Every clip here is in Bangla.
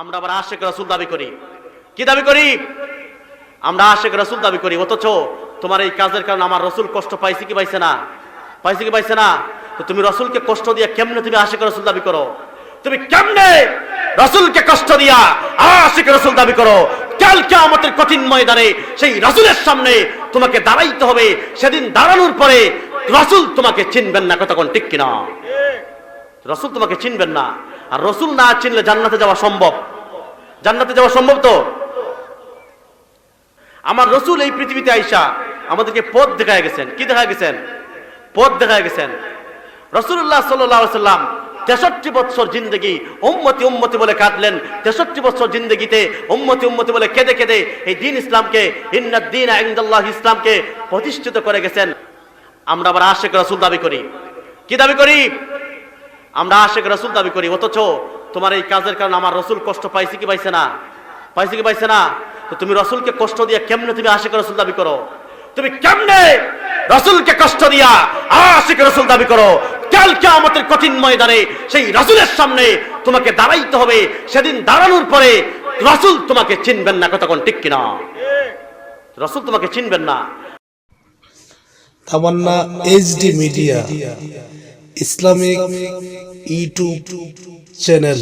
আমরা আবার আশেক রসুল দাবি করি। কি দাবি করি? আমরা আশেক রসুল দাবি করি, অথচ তোমার এই কাজের কারণে আমার রসুল কষ্ট পাইছে কি পাইছে না? পাইছে কি পাইছে না? তো তুমি রসুলকে কষ্ট দিয়ে কেমনে তুমি আশেক রসুল দাবি করো? তুমি কেমনে রসুলকে কষ্ট দিয়া আশেক রসুল দাবি করো? কালকে আমাদের কঠিন ময়দানে সেই রসুলের সামনে তোমাকে দাঁড়াইতে হবে। সেদিন দাঁড়ানোর পরে রসুল তোমাকে চিনবেন না কতক্ষণ ঠিক কিনা? রসুল তোমাকে চিনবেন না। আর রসুল না চিনলে জান্নাতে যাওয়া সম্ভব। জান্নাতে যাওয়া সম্ভব তো? আমার রসুল এই পৃথিবীতে আইসা আমাদেরকে পথ দেখা গেছেন। কি দেখা গেছেন? পথ দেখা গেছেন। রসুল্লাহ সাল্লাম তেষট্টি বছর জিন্দগি উম্মতি উম্মতি বলে কাঁদলেন। তেষট্টি বছর জিন্দগিতে উম্মতি উম্মতি বলে কেঁদে কেঁদে এই দিন ইসলামকে ইন্নাদ্দিন আইন্দাল্লাহ ইসলামকে প্রতিষ্ঠিত করে গেছেন। আমরা আবার আশেক রসুল দাবি করি। কি দাবি করি? আমরা আশেক রসুল দাবি করি, অথচ তোমার এই কাজের কারণে আমার রসুল কষ্ট পাইছে কি পাইছে না? পাইছে কি পাইছে না? তো তুমি রসুলকে কষ্ট দিয়ে কেমনে তুমি আশেক রসুল দাবি করো? তুমি কেমনে রসুলকে কষ্ট দিয়া আশেক রসুল দাবি করো? কালকে আমাদের কঠিন ময়দানে সেই রসুলের সামনে তোমাকে দাঁড়াইতে হবে। সেদিন দাঁড়ানোর পরে রসুল তোমাকে চিনবেন না কতক্ষণ ঠিক কিনা? রসুল তোমাকে চিনবেন না। Tamanna HD media Islamic YouTube channel.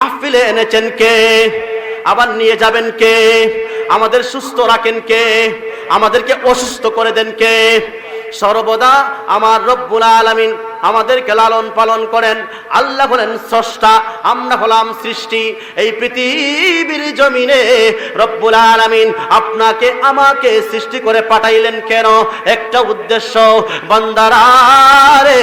মাহফিলে এনেছেন কে? আবার নিয়ে যাবেন কে? আমাদের সুস্থ রাখেন কে? আমাদেরকে অসুস্থ করে দেন কে? সর্বদা আমার রব্বুল আলামিন আমাদেরকে লালন পালন করেন। আল্লাহ বলেন, স্রষ্টা, আমরা হলাম সৃষ্টি। এই পৃথিবীর জমিনে রব্বুল আলামিন আপনাকে, আমাকে সৃষ্টি করে পাঠাইলেন কেন? একটা উদ্দেশ্য বান্দারারে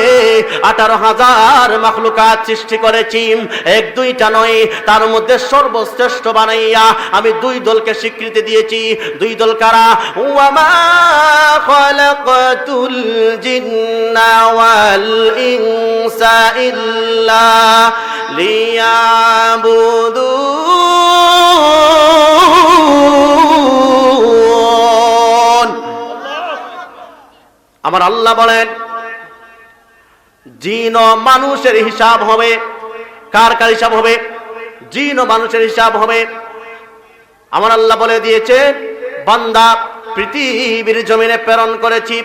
আঠারো হাজার মাখলুকাত সৃষ্টি করেছি। এক, দুইটা নয়, তার মধ্যে সর্বশ্রেষ্ঠ বানাইয়া আমি দুই দলকে স্বীকৃতি দিয়েছি। দুই দল কারা? ওয়ামা খালাকাতুল জিন্না ওয়াল লিয়াবুদুন আমার আল্লাহ বলেন, জিন মানুষের হিসাব হবে। কার কার হিসাব হবে? জিন মানুষের হিসাব হবে। আমার আল্লাহ বলে দিয়েছে, বান্দা পৃথিবীর জমিনে প্রেরণ করেছি।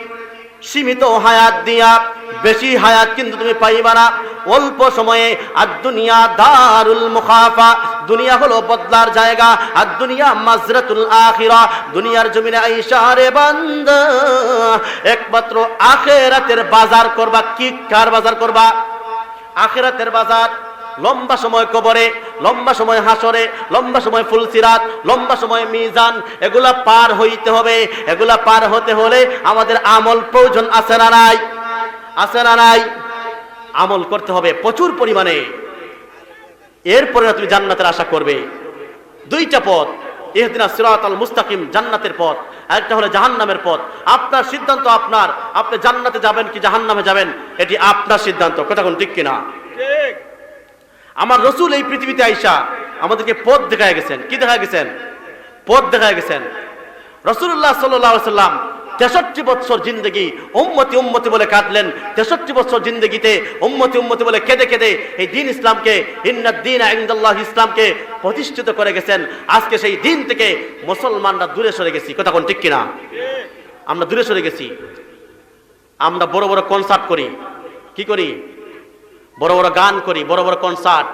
সীমিত হায়াত দিয়া, বেশি হায়াত কিন্তু তুমি পাইবা না। অল্প সময়ে আর দুনিয়া দারুল মুখাফা। দুনিয়া হলো বদলার জায়গা আর দুনিয়া মাজরাতুল আখিরা। দুনিয়ার জমিনে আইসা রে বান্দা, একমাত্র আখেরাতের বাজার করবা, কি কার বাজার করবা? আখেরাতের বাজার লম্বা সময় কবরে, লম্বা সময় হাসরে, লম্বা সময় ফুলসিরাত লম্বা সময় মিজান, এগুলা পার হইতে হবে। এগুলা পার হতে হলে আমাদের আমল প্রয়োজন আছে না নাই? আছে না নাই? আমল করতে হবে প্রচুর পরিমাণে। এরপরে তুমি জান্নাতের আশা করবে। দুইটা পথ। ইহদিনা সিরাত আল মুস্তাকিম, জান্নাতের পথ। একটা হলো জাহান্নামের পথ। আপনার সিদ্ধান্ত আপনার। আপনি জান্নাতে যাবেন কি জাহান্নামে যাবেন? এটি আপনার সিদ্ধান্ত। কথা কোন ঠিক কিনা? আমার রসুল এই পৃথিবীতে আইসা আমাদেরকে পথ দেখা গেছেন। কি দেখা গেছেন? পথ দেখা গেছেন। রসুল্লাহ সাল্লাম তেষট্টি বছর জিন্দগি উম্মতি উম্মতি বলে কাঁদলেন। তেষট্টি বছর জিন্দগিতে উম্মতি উম্মতি বলে কেঁদে কেঁদে এই দিন ইসলামকে ইন্নাদ্দিন আইন্দাল্লাহ ইসলামকে প্রতিষ্ঠিত করে গেছেন। আজকে সেই দিন থেকে মুসলমানরা দূরে সরে গেছি। কথা কোন ঠিক কিনা? আমরা দূরে সরে গেছি। আমরা বড় বড় কনসার্ট করি। কি করি? বড় বড় গান করি, বড় বড় কনসার্ট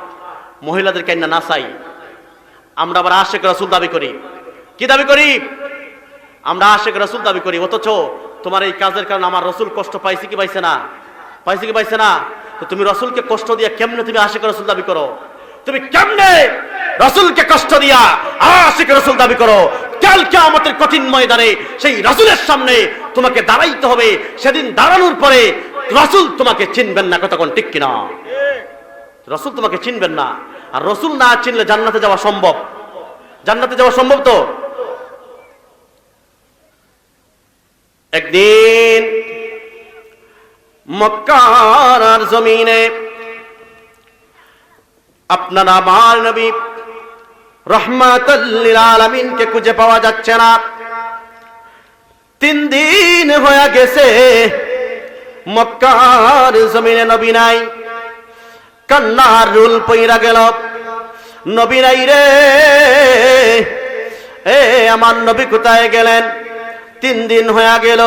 মহিলাদেরকে না নাচাই আমরা আবার আশেক রসুল দাবি করি। কি দাবি করি? আমরা আশেক রসুল দাবি করি, অথচ তোমার এই কাজের কারণে আমার রসুল কষ্ট পাইছে কি পাইছে না? পাইছে কি পাইছে না? তো তুমি রসুলকে কষ্ট দিয়া কেমনে তুমি আশেক রসুল দাবি করো? তুমি কেমনে রসুলকে কষ্ট দিয়া আশেক রসুল দাবি করো? কালকে আমাদের কঠিন ময়দানে সেই রসুলের সামনে তোমাকে দাঁড়াইতে হবে। সেদিন দাঁড়ানোর পরে রসুল তোমাকে চিনবেন না কতক্ষণ ঠিক কিনা? রসুল তোমাকে চিনবেন না। আর রসুল না চিনলে জান্নাতে যাওয়া সম্ভব। জান্নাতে যাওয়া সম্ভব তো? একদিন মক্কার জমিনে আপনার আমার নবী রহমাতাল্লিল আলামিনকে খুঁজে পাওয়া যাচ্ছে না। তিন দিন হয়ে গেছে। মক্কার জমিনে নবী নাই। কান্নার রুল পইরা গেল। নবী নাই রে। এ, আমার নবী কোথায় গেলেন? তিন দিন হয়ে গেল।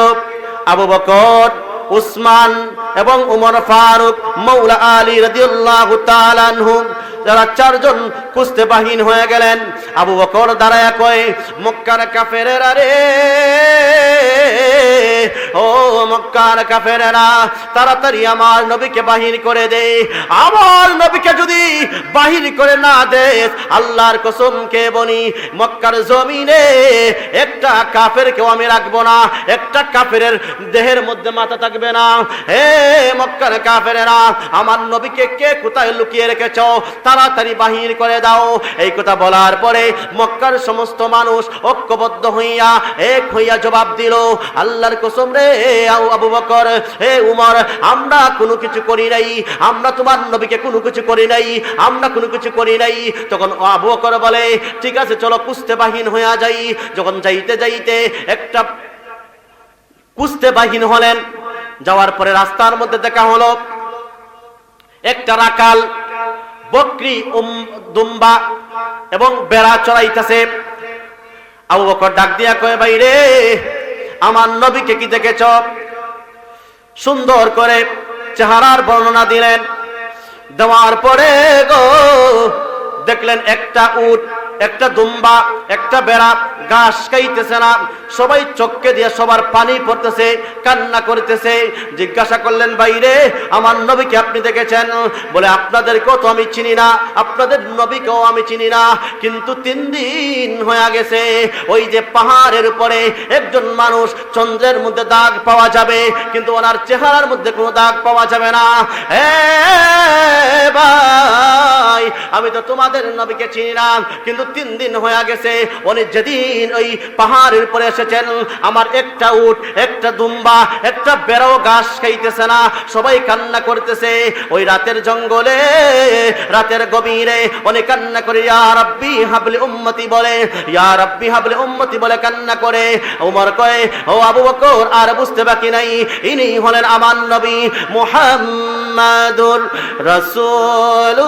আবু বকর, উসমান এবং উমর ফারুক মৌলা আলী রাদিয়াল্লাহু তাআলা আনহু, যারা চারজন কুস্তে বাহিন হয়ে গেলেন। আবু বকর দাঁড়ায় কয়, মক্কার কাফেরেরা রে ও মক্কার কাফেরেরা, তাড়াতাড়ি আমার নবীকে বাহির করে দে। আমার নবীকে যদি বাহির করে না দে, আল্লাহর কসম কে বনি মক্কার জমিনে একটা কাফের কেউ আমি রাখব না, একটা কাফেরের দেহের মধ্যে মাথা থাকবে না। হে মক্কার কাফেরেরা, আমার নবীকে কে কোথায় লুকিয়ে রেখেছ? তাড়াতাড়ি বাহির করে দাও। এই কথা বলার পরে মক্কার সমস্ত মানুষ ঐক্যবদ্ধ হইয়া, এক হইয়া জবাব দিল, আল্লাহর কসম রে আবু বকর। হে উমর, আমরা কোনো কিছু করি নাই, আমরা তোমার নবীকে কোনো কিছু করি নাই, আমরা কোনো কিছু করি নাই। তখন আবু বকর বলে, ঠিক আছে, চলো কুস্তে বাহিন হইয়া যাই। যখন যাইতে যাইতে একটা কুস্তে বাহিন হলেন। যাওয়ার পরে রাস্তার মধ্যে দেখা হলো, একটা রাকাল, বকরি দুম্বা এবং বেড়া চড়াইতেছে। আবু বকর ডাক দিয়া কয়ে বাইরে আমার নবীকে কি দেখেছ? সুন্দর করে চেহারার বর্ণনা দিলেন। দেওয়ার পরে গো, দেখলেন একটা উট একটা দুম্বা, একটা বেড়া, ঘাস খাইতেছে না। সবাই চক্কে দিয়ে সবার পানি পড়তেছে, কান্না করতেছে। জিজ্ঞাসা করলেন বাইরে আমার নবীকে আপনি দেখেছেন? বলে, আপনাদেরকেও তো আমি চিনি না, আপনাদের নবীকেও আমি চিনি না। কিন্তু তিন দিন হয়ে গেছে, ওই যে পাহাড়ের উপরে একজন মানুষ চন্দ্রের মধ্যে দাগ পাওয়া যাবে, কিন্তু ওনার চেহারার মধ্যে কোনো দাগ পাওয়া যাবে না। ভাই, আমি তো তোমাদের নবীকে চিনি না, কিন্তু তিন দিন হয়ে গেছে। উনি যেদিন ওই পাহাড়ের উপরে এসেছেন, আমার একটা উট, একটা দুম্বা, একটা বেড়াও ঘাস খাইতেছে না, সবাই কান্না করতেছে। ওই রাতের জঙ্গলে, রাতের গভীরে অনেক কান্না করে, ইয়া রাব্বি হাবলি উম্মতি বলে। ইয়া রাব্বি হাবলি উম্মতি বলে কান্না করে। ওমর কয়, ও আবু বকর, আর বুঝতে বাকি নাই। ইনি হলেন আমার নবী মুহাম্মাদুর রাসূলুল্লাহ।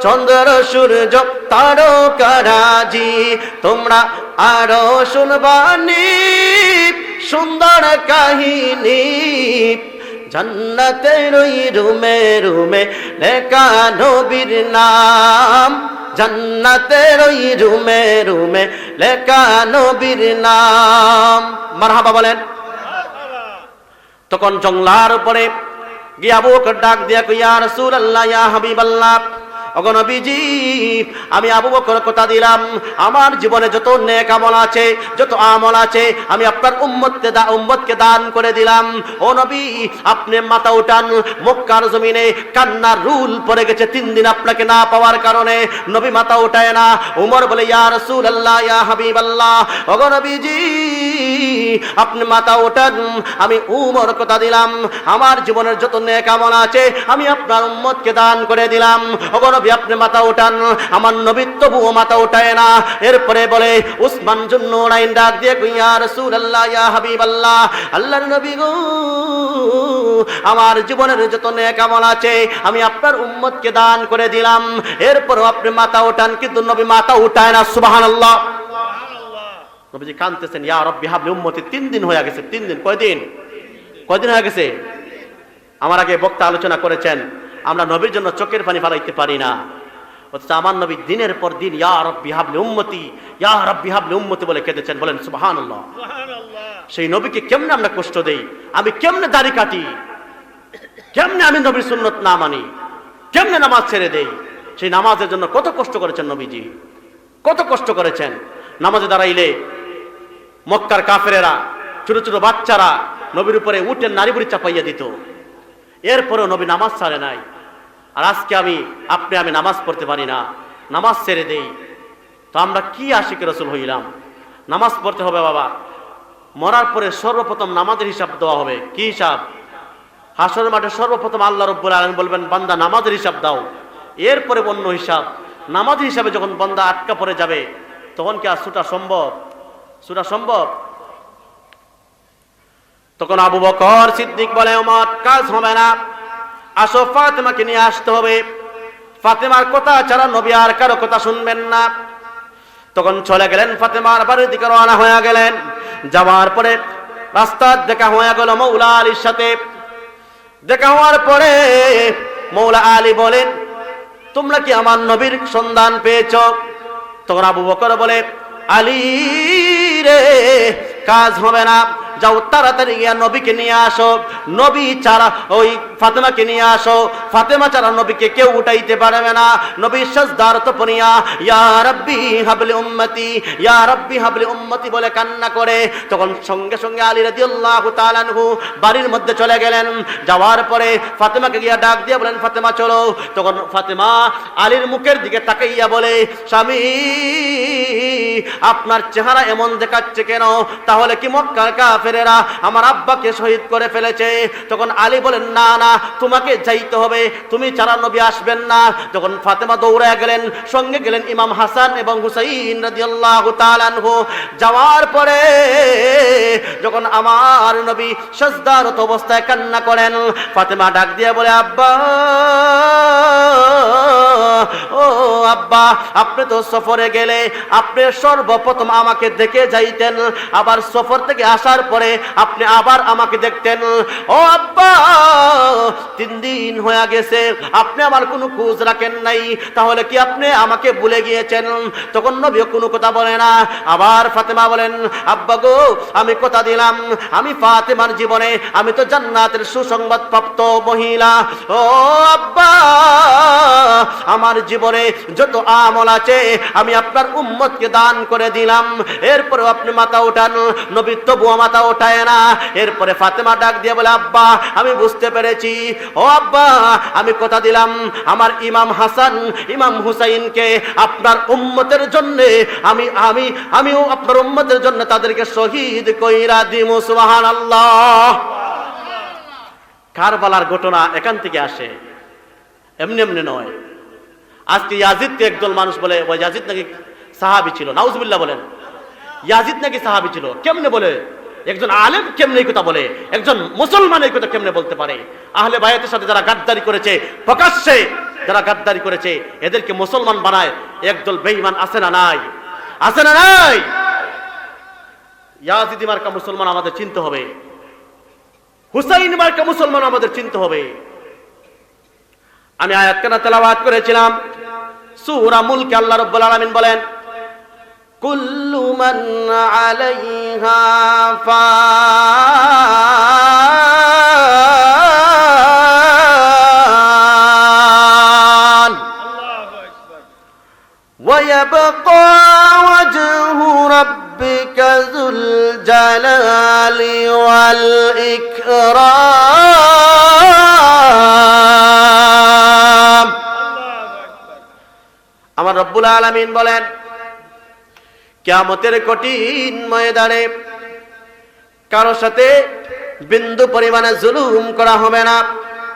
চন্দ্র সূর্য তারকারাজি তোমরা আরও শুনবানি সুন্দর কাহিনী। জান্নাতের ওই রুমে রুমে লেখা নবীর নাম। জান্নাতের ওই রুমে রুমে লেখা নবীর নাম। মারহাবা বলেন। তখন জংলার উপরে গিয়া বুক ডাক দিয়া কইয়া রাসূলুল্লাহ, ইয়া হাবিবাল্লাহ। অগনবীজি আমি আবু বকর কথা দিলাম। আমার জীবনে যত নেক আমল আছে, যত আমল আছে, আমি আপনার উম্মতকে দা উম্মতকে দান করে দিলাম। ও নবী, আপনি মাথা উঠান, মক্কার জমিনে কান্নার রুল পড়ে গেছে, তিন দিন আপনাকে না পাওয়ার কারণে। নবী মাথা উঠায় না। উমর বলে, ইয়া রাসূলুল্লাহ, ইয়া হাবিবাল্লাহ। অগনবীজি আপনি মাথা ওঠান আমি উমর কথা দিলাম। আমার জীবনের যত নেক আমল আছে, আমি আপনার উম্মতকে দান করে দিলাম। অগনবী আপনি মাথা ওঠান আমার নবী তবুও মাথা ওঠায় না। এরপরে বলে, উসমান জন্য নাইন ডাক দিয়ে কইয়া রাসূলুল্লাহ, ইয়া হাবিবাল্লাহ, আল্লাহর নবী গো, আমার জীবনের যত নেক আমল আছে, আমি আপনার উম্মতকে দান করে দিলাম। এরপরও আপনি মাথা ওঠান কিন্তু নবী মাথা উঠায় না, সুবহানাল্লাহ। নবীজি কানতেছেন ইয়া রব্বি, হাবলি উম্মতি, তিন দিন হয়ে গেছে, তিন দিন, কয়দিন? কয়দিন হয়ে গেছে? আমার আগে বক্তা আলোচনা করেছেন আমরা নবীর জন্য চোখের পানি ফালাইতে পারি না। অথচ আমার নবী দিনের পর দিন ইয়া রব্বি হাবলি উম্মতি ইয়া রব্বি হাবলি উম্মতি বলে কেঁদেছেন বলেন সুবহানাল্লাহ। সেই নবীকে কেমনে আমরা কষ্ট দেই? আমি কেমনে দাড়ি কাটি? কেমনে আমি নবীর সুন্নত না মানি? কেমনে নামাজ ছেড়ে দেই? সেই নামাজের জন্য কত কষ্ট করেছেন নবীজি? কত কষ্ট করেছেন? নামাজে দাঁড়াইলে মক্কার কাফেরেরা ছোট ছোট বাচ্চারা নবীর উপরে উঠে নারী বুড়ি চাপাইয়া দিত। এরপরেও নবী নামাজ ছাড়ে নাই। আর আজকে আমি, আপনি, আমি নামাজ পড়তে পারি না। নামাজ ছেড়ে দেই। তো আমরা কি আশিক রসুল হইলাম? নামাজ পড়তে হবে বাবা। মরার পরে সর্বপ্রথম নামাজের হিসাব দেওয়া হবে। কি হিসাব? হাসরের মাঠে সর্বপ্রথম আল্লাহ রব্বুল আলম বলবেন, বান্দা, নামাজের হিসাব দাও। এরপরে অন্য হিসাব। নামাজ হিসাবে যখন বান্দা আটকা পড়ে যাবে, তখন কি আর সুটা সম্ভব? সুটা সম্ভব? তখন আবু বকর সিদ্দিক বলে আমার কাজ হবে না। আসো ফাতেমাকে নিয়ে আসতে হবে। ফাতেমার কথা ছাড়া নবী আর কারও কথা শুনবেন না। তখন চলে গেলেন ফাতেমার বাড়ির দিকে রওনা হয়ে গেলেন। যাওয়ার পরে রাস্তার দেখা হয়ে গেল মৌলা আলীর সাথে। দেখা হওয়ার পরে মৌলা আলী বলেন, তোমরা কি আমার নবীর সন্ধান পেয়েছ? তখন আবু বকর বলে, আলী রে, কাজ হবে না। যাও তাড়াতাড়ি গিয়া নবীকে নিয়ে আসো। নবী ছাড়া ওই ফাতেমাকে নিয়ে আসো। ফাতেমা ছাড়া নবীকে কেউ উঠাইতে পারবে না। নবী সজদার তো পনিয়া ইয়া রাব্বি হাবলি উম্মতি, ইয়া রাব্বি হাবলি উম্মতি বলে কান্না করে। তখন সঙ্গে সঙ্গে আলী রাদিয়াল্লাহু তাআলা আনহু বাড়ির মধ্যে চলে গেলেন। যাওয়ার পরে ফাতেমাকে গিয়া ডাক দিয়ে বলেন, ফাতেমা, চলো। তখন ফাতেমা আলীর মুখের দিকে তাকাইয়া বলে, স্বামী, আপনার চেহারা এমন দেখাচ্ছে কেন? তাহলে কি মক্কার কাফেরেরা আমার আব্বাকে শহীদ করে ফেলেছে। তখন আলী বলেন, না না, তোমাকে যাইতে হবে। তুমি ছাড়া নবী আসবেন না। তখন ফাতেমা দৌড়ে গেলেন, সঙ্গে গেলেন ইমাম হাসান এবং হুসাইন রাদিয়াল্লাহু তাআলা আনহু। যাওয়ার পরে যখন আমার নবী সাজদারত অবস্থায় কান্না করেন, ফাতেমা ডাক দিয়ে বলে, আব্বা ও আব্বা, আপনি তো সফরে গেলে আপনি সর্বপ্রথম আমাকে দেখে যাইতেন। আবার সফর থেকে আসার পরে আপনি আবার আমাকে দেখতেন। ও, আব্বা, তিন দিন হয়ে গেছে, আপনি আমার কোনো খোঁজ রাখেন নাই। তাহলে কি আপনি আমাকে ভুলে গিয়েছেন? তখন নবী কোনো কথা বলে না। আবার ফাতেমা বলেন, আব্বা গো, আমি কথা দিলাম, আমি ফাতেমার জীবনে, আমি তো জান্নাতের সুসংবাদ প্রাপ্ত মহিলা। ও, আব্বা আমার জীবনে যত আমল আছে, আমি আপনার উম্মতকে দান করে দিলাম। এরপরেও আপনি মাথা ওঠান নবী তবুও মাথা ওঠায় না। এরপরে ফাতেমা ডাক দিয়ে বলে, আব্বা, আমি বুঝতে পেরেছি। ও আব্বা, আমি কথা দিলাম। আমার ইমাম হাসান, ইমাম হুসাইনকে আপনার উম্মতের জন্য, আমি আমি, আমিও আপনার উম্মতের জন্য তাদেরকে শহীদ কইরা দিমু সুবহান আল্লাহ কারবালার ঘটনা এখান থেকে আসে। এমনি এমনি নয়। আজকে ইয়াজিদকে একদল মানুষ বলে, ওই ইয়াজিদ নাকি সাহাবি ছিল? নাউজুবিল্লাহ বলেন। ইয়াজিদ নাকি সাহাবি ছিল? কেমনে বলে? একজন আলেম কেমনে কথা বলে? একজন মুসলমান এই কথা কেমনে বলতে পারে? আহলে বায়াতের সাথে যারা গাদ্দারি করেছে, প্রকাশ্যে যারা গাদ্দারি করেছে, এদেরকে মুসলমান বানায় একদল বেঈমান আছে না নাই? আছে না নাই? ইয়াজিদি মার্কা মুসলমান আমাদের চিনতে হবে। হুসাইন মার্কা মুসলমান আমাদের চিনতে হবে। আমি আয়াত কেনা তেলাওয়াত করেছিলাম সূরা মুলকে আল্লাহ রাব্বুল আলামিন বলেন কুল্লু মান আলাইহা ফান ويبقى وجه ربك ذو الجلال والإكرام আমার রব্বুল আলমিন বলেন কেমতের কঠিন ময়দানে কারও সাথে বিন্দু পরিমাণে জুলুম করা হবে না।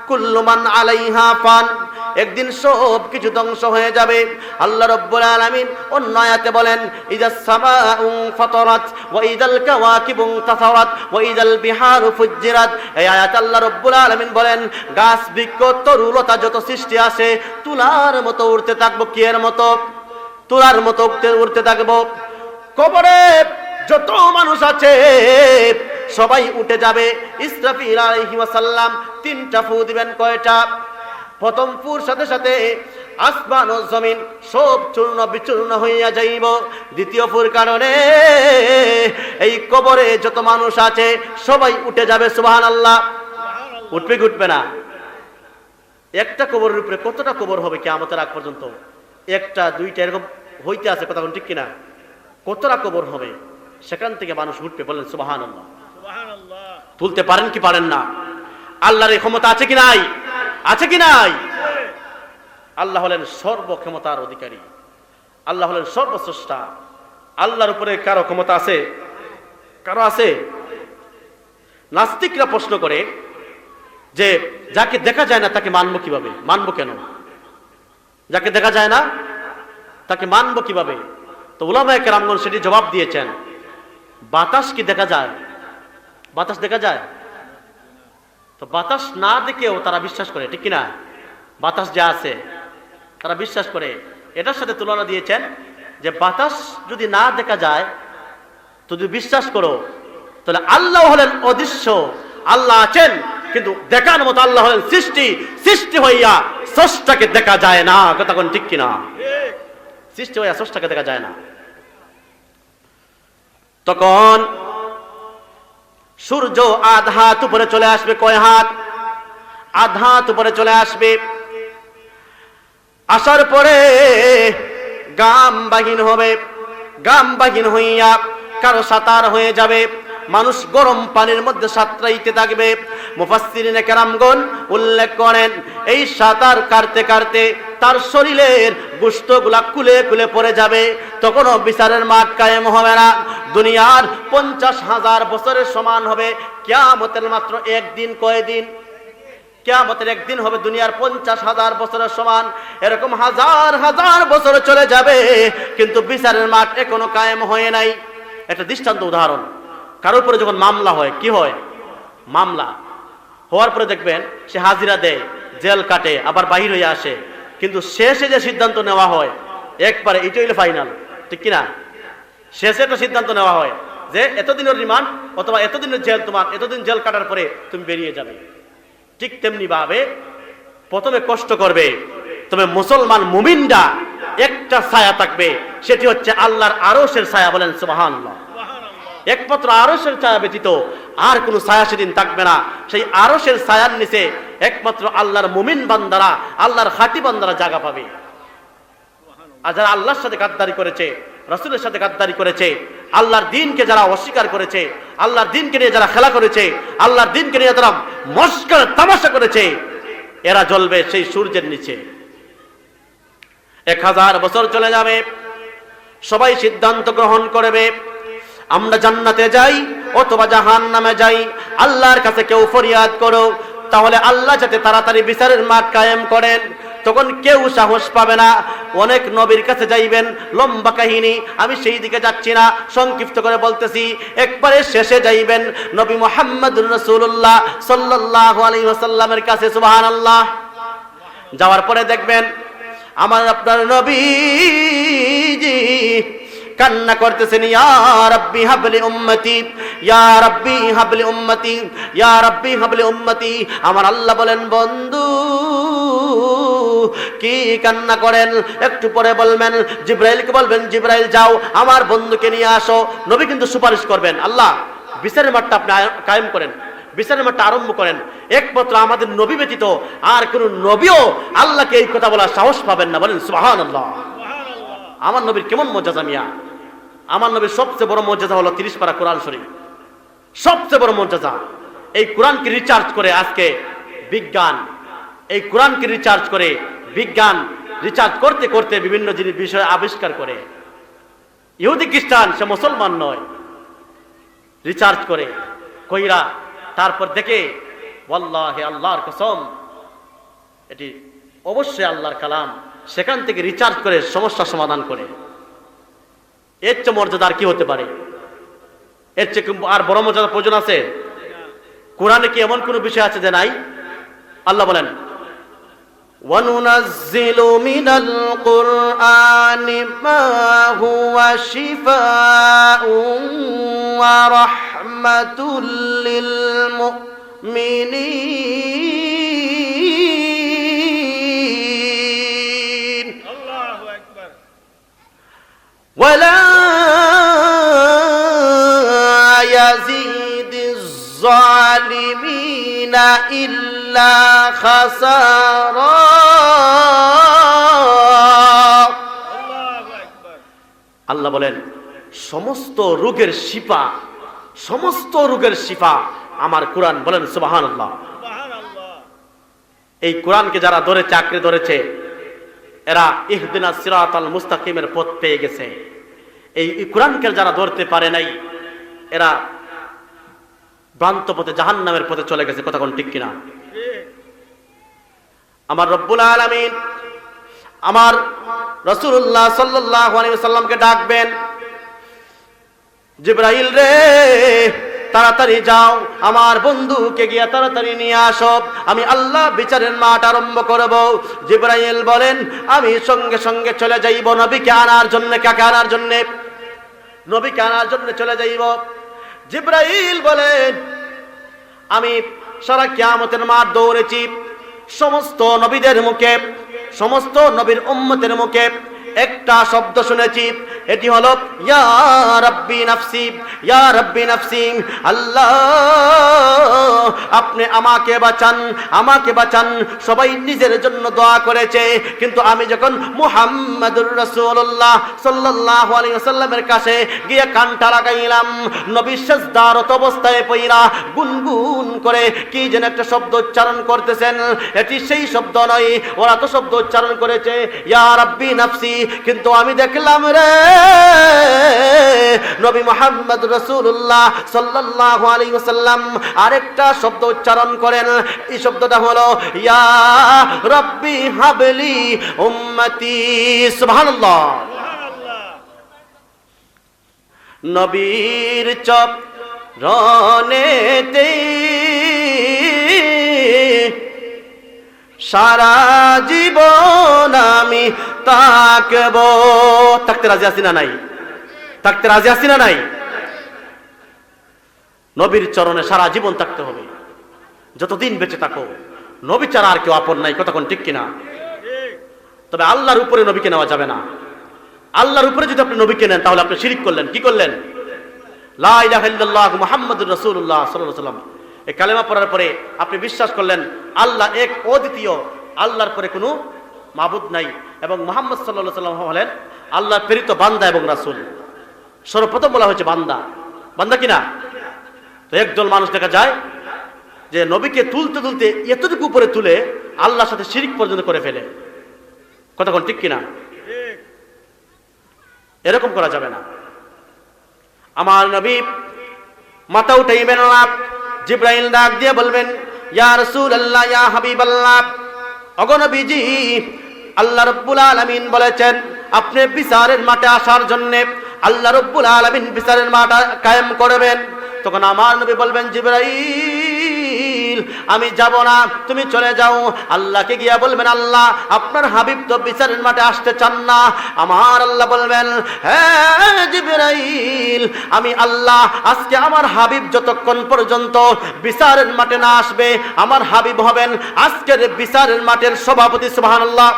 কুল্লুমান আলাইহা ফান। একদিন সব কিছু ধ্বংস হয়ে যাবে। আল্লাহ রব্বুল আলামিন অন্য আয়াতে বলেন ইজা সামাউ ফাতারাত ওয়া ইদাল কাওয়াকিবু তাসারাত ওয়া ইদাল বিহারু ফুজ্জিরাত। এই আয়াত আল্লাহ রব্বুল আলামিন বলেন, গাছ, বৃক্ষ, তরুলতা যত সৃষ্টি আছে, তুলার মতো উড়তে থাকব কিয়ের মতো? তুলার মতো উঠতে উড়তে থাকব? কবরে যত মানুষ আছে, সবাই উঠে যাবে। ইসরাফিল আলাইহিস সালাম তিনটা ফু দিবেন কয়টা? প্রথম ফুর সাথে সাথে আসমান ও জমিন সব চূর্ণ বিচূর্ণ হইয়া যাইব। দ্বিতীয় ফুর কারণে এই কবরে যত মানুষ আছে সবাই উঠে যাবে সুবহান আল্লাহ উঠবে কি উঠবে না? একটা কবরের উপরে কতটা কবর হবে কেয়ামতের আগ পর্যন্ত? একটা দুইটা এরকম হইতে আছে কথা ঠিক কিনা? কতটা কবর হবে? সেখান থেকে মানুষ উঠবে বলেন সুবাহান আল্লাহ তুলতে পারেন কি পারেন না? আল্লাহর এই ক্ষমতা আছে কি নাই? আছে কি নাই? আল্লাহ হলেন সর্বক্ষমতার অধিকারী। আল্লাহ হলেন সর্বস্রষ্টা। আল্লাহর উপরে কারও ক্ষমতা আছে? কারও আছে? নাস্তিকরা প্রশ্ন করে যে, যাকে দেখা যায় না তাকে মানবো কীভাবে? মানবো কেন? যাকে দেখা যায় না তাকে মানবো কীভাবে? তো উলামায় কেরামগণ সেটি জবাব দিয়েছেন। বাতাস কি দেখা যায়? বাতাস দেখা যায়? তো বাতাস না দেখেও তারা বিশ্বাস করে, ঠিক কিনা? বাতাস যা আছে, তারা বিশ্বাস করে। এটার সাথে তুলনা দিয়েছেন যে বাতাস যদি না দেখা যায়, তো যদি বিশ্বাস করো, তাহলে আল্লাহ হলেন অদৃশ্য, আল্লাহ আছেন, কিন্তু দেখার মতো আল্লাহ হলেন সৃষ্টি। সৃষ্টি হইয়া স্রষ্টাকে দেখা যায় না, কথা কোন ঠিক কিনা? সৃষ্টি হইয়া স্রষ্টাকে দেখা যায় না। তখন সূর্য আধ হাত উপরে চলে আসবে, কয় হাত? আধ হাত উপরে চলে আসবে। আসার পরে গাম বাহিন হবে। গাম বাহিন হইয়া কারও সাতার হয়ে যাবে। মানুষ গরম পানির মধ্যে সাঁতরাইতে থাকবে। মুফাসসিরিনে কেরামগণ উল্লেখ করেন, এই সাঁতার কাটতে কাটতে তার শরীরের গুস্তগুলা কুলে কুলে পড়ে যাবে। তখনও বিচারের মাঠ কায়েম হবে না। দুনিয়ার পঞ্চাশ হাজার বছরের সমান হবে। কেয়ামতের মাত্র একদিন কয়দিন? কেয়ামতের একদিন হবে দুনিয়ার পঞ্চাশ হাজার বছরের সমান। এরকম হাজার হাজার বছর চলে যাবে, কিন্তু বিচারের মাঠ এখনও কায়েম হয়ে নাই। একটা দৃষ্টান্ত উদাহরণ। কারোর উপরে যখন মামলা হয়, কি হয়? মামলা। হওয়ার পরে দেখবেন সে হাজিরা দেয়, জেল কাটে, আবার বাহির হয়ে আসে। কিন্তু শেষে যে সিদ্ধান্ত নেওয়া হয়, একবারে এটাই হলো ফাইনাল ঠিক কিনা? শেষে একটা সিদ্ধান্ত নেওয়া হয় যে এতদিনের রিমান্ড অথবা এতদিনের জেল তোমার, এতদিন জেল কাটার পরে তুমি বেরিয়ে যাবে। ঠিক তেমনি ভাবে প্রথমে কষ্ট করবে, তবে মুসলমান মুমিনরা একটা ছায়া থাকবে, সেটি হচ্ছে আল্লাহর আরশের ছায়া বলেন সুবহানাল্লাহ। একমাত্র আরশের ছায়া ব্যতীত আর কোনো ছায়া সেদিন থাকবে না। সেই আরশের ছায়ার নিচে একমাত্র আল্লাহর মুমিন বান্দারা, আল্লাহর খাঁটি বান্দারা জায়গা পাবে। আর যারা আল্লাহর সাথে গাদ্দারি করেছে, রসুলের সাথে গাদ্দারি করেছে, আল্লাহর দিনকে যারা অস্বীকার করেছে, আল্লাহর দিনকে নিয়ে যারা খেলা করেছে, আল্লাহর দিনকে নিয়ে যারা মস্কার তামাশা করেছে, এরা জ্বলবে সেই সূর্যের নিচে। এক হাজার বছর চলে যাবে, সবাই সিদ্ধান্ত গ্রহণ করবে। আমরা জান্নাতে যাই অথবা জাহান নামে যাই, আল্লাহর কাছে কেউ ফরিয়াদ করো, তাহলে আল্লাহ যাতে তাড়াতাড়ি বিচারের মাঠ কায়েম করেন। তখন কেউ সাহস পাবে না। অনেক নবীর কাছে যাইবেন, লম্বা কাহিনী, আমি সেই দিকে যাচ্ছি না, সংক্ষিপ্ত করে বলতেছি। একবারে শেষে যাইবেন, নবী মোহাম্মদ রসুল্লাহ সাল্লাহ আলী ওসাল্লামের কাছে সুবাহান আল্লাহ যাওয়ার পরে দেখবেন, আমার আপনার নবীজি কান্না করতেছেন, ইয়া রাব্বি হাবলি উম্মতি, ইয়া রাব্বি হাবলি উম্মতি, ইয়া রাব্বি হাবলি উম্মতি। আমার আল্লাহ বলেন, বন্ধু, কি কান্না করেন? একটু পরে বলবেন, জিব্রাইলকে বলবেন, জিব্রাইল, যাও, আমার বন্ধুকে নিয়ে আসো। নবী কিন্তু সুপারিশ করবেন, আল্লাহ, বিচারের মাঠটা আপনি কায়েম করেন, বিচারের মাঠটা আরম্ভ করেন। একমাত্র আমাদের নবী ব্যতীত আর কোন নবীও আল্লাহকে এই কথা বলার সাহস পাবেন না। বলেন সুবাহান আমার নবীর কেমন মজা মিয়া আমার নবীর সবচেয়ে বড় মর্যাদা হলো তিরিশ পারা কোরআন শরীফ। সবচেয়ে বড় মর্যাদা। এই কোরআনকে রিচার্জ করে আজকে বিজ্ঞান। এই কোরআনকে রিচার্জ করে বিজ্ঞান রিচার্জ করতে করতে বিভিন্ন জিনিস বিষয় আবিষ্কার করে। ইহুদি খ্রিস্টান, সে মুসলমান নয়। রিচার্জ করে, কইরা তারপর দেখে, ওয়াল্লাহে আল্লাহর কসম, এটি অবশ্যই আল্লাহর কালাম। সেখান থেকে রিচার্জ করে সমস্যা সমাধান করে। এর চেয়ে মর্যাদা আর কি হতে পারে এর চেয়ে কি আর বড় মর্যাদা প্রয়োজন আছে কোরআনে কি এমন কোনো বিষয় আছে যে নাই আল্লাহ বলেন وننزل من القرآن ما هو شفاء ورحمة للمؤمنين الله أكبر ولا الظالمين إلا خسارا الله أكبر আল্লাহ বলেন সমস্ত রোগের শিফা সমস্ত রোগের শিফা আমার কোরআন বলেন সুবাহান আল্লাহ سبحان الله এই কোরআনকে যারা ধরেছে আঁকড়ে ধরেছে এরা ইহদিনা সিরাত আল মুস্তাকিমের পথ পেয়ে গেছে এই এই কোরআনকে যারা ধরতে পারে নাই এরা ভ্রান্ত পথে জাহান নামের পথে চলে গেছে। কথা কোন ঠিক কিনা? আমার রব্বুল আলমিন আমার রসুল্লাহ সাল্লাহ সাল্লামকে ডাকবেন। জিব্রাইল রে, তাড়াতাড়ি যাও, আমার বন্ধুকে গিয়া তাড়াতাড়ি নিয়ে আসো। আমি আল্লাহ বিচারের মাঠ আরম্ভ করব। জিব্রাইল বলেন, আমি সঙ্গে সঙ্গে চলে যাইব। নবীকে আনার জন্য, কাকে আনার জন্য? নবীকে আনার জন্য চলে যাইব। জিব্রাইল বলেন আমি সারা কিয়ামতের মাঠ দৌড়েছি সমস্ত নবীদের মুখে সমস্ত নবীর উম্মতের মুখে একটা শব্দ শুনেছি। এটি হলো, ইয়া রাব্বি নাফসি, ইয়া রাব্বি নাফসি, আল্লাহ, আপনি আমাকে বাঁচান আমাকে বাঁচান। সবাই নিজের জন্য দোয়া করেছে। কিন্তু আমি যখন মুহাম্মাদুর রাসূলুল্লাহ সাল্লাল্লাহু আলাইহি ওয়াসাল্লামের কাছে গিয়ে কানটা লাগাইলাম, নবী সেজদারত অবস্থায় পইরা গুনগুন করে কি যেন একটা শব্দ উচ্চারণ করতেছেন। এটি সেই শব্দ নয়, ওরা তো শব্দ উচ্চারণ করেছে, ইয়া রাব্বি নাফসি কিন্তু আমি দেখলাম রে, নবী মোহাম্মদ রসুল্লাহ সাল্লাল্লাহু আলাইহি ওয়াসাল্লাম আরেকটা শব্দ উচ্চারণ করেন। এই শব্দটা হলো, ইয়া রাব্বি হাবলি উম্মতি, সুবহানাল্লাহ। নবীর চপ রনেতে সারা জীবন আমি থাকতে রাজি আছি না নাই? থাকতে রাজি আছি না নাই? নবীর চরণে সারা জীবন থাকতে হবে। যতদিন বেঁচে থাকো, নবী ছাড়া আর কেউ আপন নাই কতক্ষণ ঠিক কিনা? তবে আল্লাহর উপরে নবীকে নেওয়া যাবে না। আল্লাহর উপরে যদি আপনি নবীকে নেন, তাহলে আপনি শিরিক করলেন, কি করলেন? লা ইলাহা ইল্লাল্লাহ মুহাম্মাদুর রাসূলুল্লাহ সাল্লাল্লাহু এই কালেমা পড়ার পরে আপনি বিশ্বাস করলেন, আল্লাহ এক অদ্বিতীয়, আল্লাহর পরে কোনো মাবুদ নাই। এবং মুহাম্মদ আলাইহি সাল্লাম হলেন আল্লাহ প্রেরিত বান্দা এবং রাসূল। সর্বপ্রথম বলা হয়েছে বান্দা। বান্দা কিনা? তো একদল মানুষ দেখা যায় যে নবীকে তুলতে তুলতে এতটুকু উপরে তুলে আল্লাহর সাথে শিরিক পর্যন্ত করে ফেলে। কতক্ষণ ঠিক কিনা? এরকম করা যাবে না। আমার নবী মাথা উঠাইবেন না জিব্রাইল ডাক দিয়ে বলবেন, ইয়া রাসূলুল্লাহ, ইয়া হাবিবাল্লাহ অগনবীজি আল্লাহ রব্বুল আলামিন বলেছেন, আপনি বিচারের মাঠে আসার জন্য আল্লাহ রব্বুল আলামিন বিচারের মাঠ কায়েম করবেন। তখন আমার নবী বলবেন, জিব্রাইল, আমি যাব না, তুমি চলে যাও। আল্লাহকে গিয়া বলবেন, আল্লাহ, আপনার হাবিব তো বিচারের মাঠে আসতে চান না। আমার আল্লাহ বলবেন হ্যাঁ জিব্রাইল, আমি আল্লাহ, আজকে আমার হাবিব যতক্ষণ পর্যন্ত বিচারের মাঠে না আসবে, আমার হাবিব হবেন আজকের বিচারের মাঠের সভাপতি, সুবহানাল্লাহ।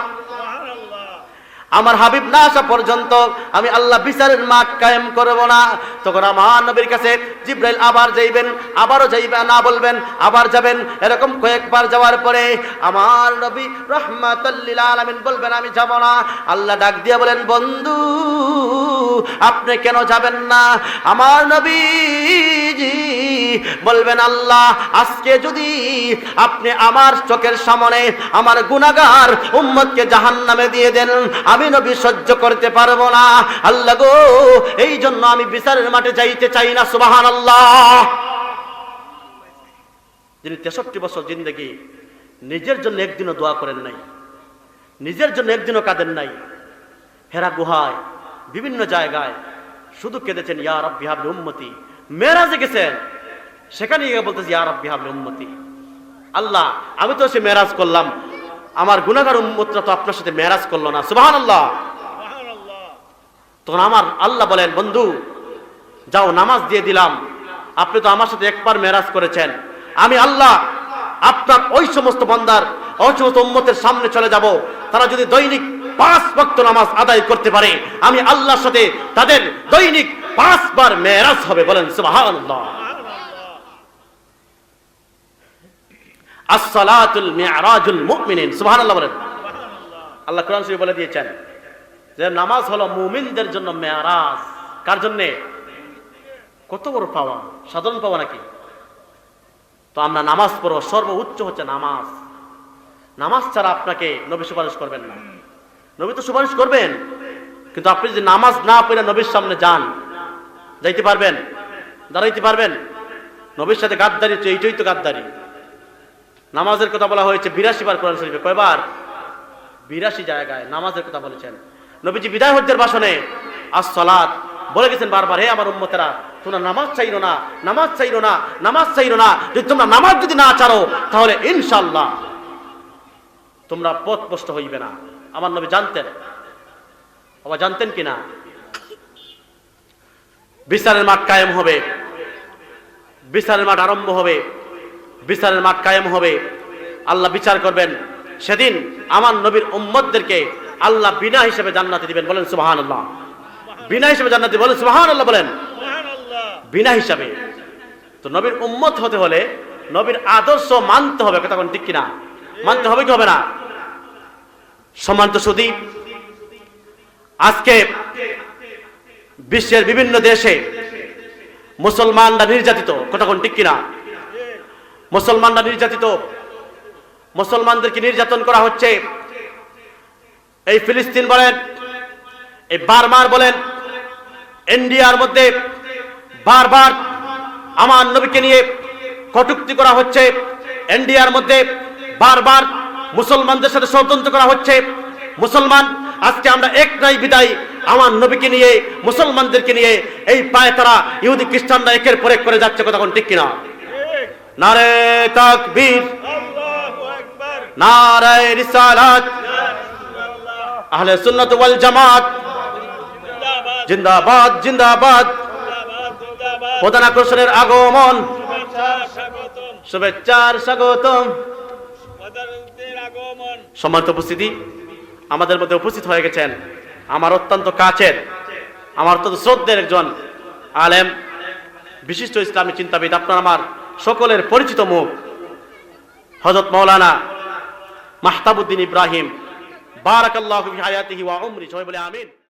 আমার হাবিব না আসা পর্যন্ত আমি আল্লাহ বিচারের মাঠ কায়েম করব না। তখন আমার নবীর কাছে জিব্রাইল আবার যাইবেন, আবারও যাইবে না বলবেন, আবার যাবেন। এরকম কয়েকবার যাওয়ার পরে আমার নবী রহমাতাল্লিল আলামিন বলবেন, আমি যাব না। আল্লাহ ডাক দিয়ে বলেন, বন্ধু, আপনি কেন যাবেন না? আমার নবীজি বলবেন, আল্লাহ, আজকে যদি আপনি আমার চোখের সামনে আমার গুনাগার উম্মতকে জাহান্নামে দিয়ে দেন, আমি নবী সহ্য করতে পারব না। আল্লাহ গো, এই জন্য আমি বিচারের মাঠে যাইতে চাই না সুবাহান আল্লাহ যিনি তেষট্টি বছর জিন্দগি, নিজের জন্য একদিনও দোয়া করেন নাই, নিজের জন্য একদিনও কাঁদেন নাই। হেরা গুহায়, বিভিন্ন জায়গায় শুধু কেঁদেছেন, ইয়া রব্বি হাবলি উম্মতি। মেরাজে গেছেন, সেখানে গিয়ে বলতেছি, ইয়া রব্বি হাবলি উম্মতি। আল্লাহ, আমি তো সে মেরাজ করলাম আমার গুনাগার উম্মতরা তো আপনার সাথে মেরাজ করল না সুবাহান আল্লাহ তখন আমার আল্লাহ বলেন, বন্ধু, যাও, নামাজ দিয়ে দিলাম। আপনি তো আমার সাথে একবার মেরাজ করেছেন। আমি আল্লাহ আপনার ওই সমস্ত বন্দার, ওই সমস্ত উম্মতের সামনে চলে যাব। তারা যদি দৈনিক পাঁচ ভক্ত নামাজ আদায় করতে পারে, আমি আল্লাহর সাথে তাদের দৈনিক পাঁচবার মেরাজ হবে বলেন, সুবহানাল্লাহ। আসসালাতুল মিআরাজুল মুমিনিন। সুবহানাল্লাহ বলেন। আল্লাহ কোরআন শরীফ বলে দিয়েছেন যে নামাজ হলো মুমিনদের জন্য মেয়ারাজ কার জন্যে? কত বড় পাওয়া, সাধারণ পাওয়া নাকি? তো আমরা নামাজ পড়ব, সর্বোচ্চ হচ্ছে নামাজ। নামাজ ছাড়া আপনাকে নবী সুপারিশ করবেন না। নবী তো সুপারিশ করবেন, কিন্তু আপনি যদি নামাজ না পড়ে নবীর সামনে যান, যাইতে পারবেন? দাঁড়াইতে পারবেন? নবীর সাথে গাদ্দারি হচ্ছে, এইটাই তো গাদ্দারি। নামাজের কথা বলা হয়েছে, বিরাশি বার কোরআন শরীফে। কয়বার? বিরাশি জায়গায় নামাজের কথা বলেছেন। নবীজি বিদায় হজ্জের ভাষণে, আসসালাত বলে গেছেন বারবার, হে আমার উম্মতেরা, তোমরা নামাজ চাইরো না, নামাজ চাইরো না, নামাজ চাইরো না। যদি তোমরা নামাজ যদি না চারো, তাহলে ইনশাল্লাহ তোমরা পথ প্রষ্ট হইবে না। আমার নবী জানতেন। বাবা জানতেন কিনা বিচারের মাঠ কায়েম হবে। বিচারের মাঠ আরম্ভ হবে। বিচারের মাঠ কায়েম হবে। আল্লাহ বিচার করবেন। সেদিন আমার নবীর উম্মদদেরকে আল্লাহ বিনা হিসেবে জান্নাতে দিবেন বলেন সুবাহান আল্লাহ বিনা হিসেবে জান্নাতে বলেন সুবাহান আল্লাহ বলেন। বিনা হিসাবে। তো নবীর উম্মত হতে হলে নবীর আদর্শ মানতে হবে, কথা ঠিক কিনা? মানতে হবে কি হবে না? সম্মানিত সুদী, আজকে বিশ্বের বিভিন্ন দেশে মুসলমানরা নির্যাতিত, কথা ঠিক কিনা? মুসলমানরা নির্যাতিত। মুসলমানদেরকে নির্যাতন করা হচ্ছে। এই ফিলিস্তিন বলেন, এই বারমার বলেন, ইন্ডিয়ার মধ্যে বারবার আমার নবীকে নিয়ে কটুক্তি করা হচ্ছে। ইন্ডিয়ার মধ্যে বারবার মুসলমানদের সাথে ষড়যন্ত্র করা হচ্ছে। মুসলমান, আজকে আমরা এক নাই বিদায় আমার নবীকে নিয়ে, মুসলমানদেরকে নিয়ে এই পায়ে তারা ইহুদি খ্রিস্টানরা একের পর এক করে যাচ্ছে, কথা ঠিক কিনা? নারে তাকবীর। আল্লাহু আকবার। নারে রিসালাত। আহলে সুন্নাত ওয়াল জামাত। জিন্দাবাদ। জিন্দাবাদ প্রধান আকর্ষণের আগমন। শুভেচ্ছার স্বাগতম। সম্মানিত উপস্থিতি আমাদের মধ্যে উপস্থিত হয়ে গেছেন আমার অত্যন্ত কাছের আমার অত্যন্ত শ্রদ্ধের একজন আলেম বিশিষ্ট ইসলামী চিন্তাবিদ আপনার আমার সকলের পরিচিত মুখ। হজরত মৌলানা মাহতাবুদ্দিন ইব্রাহিম বারাকাল্লাহ হায়াতি ওয়া উমরি সবাই বলে আমিন।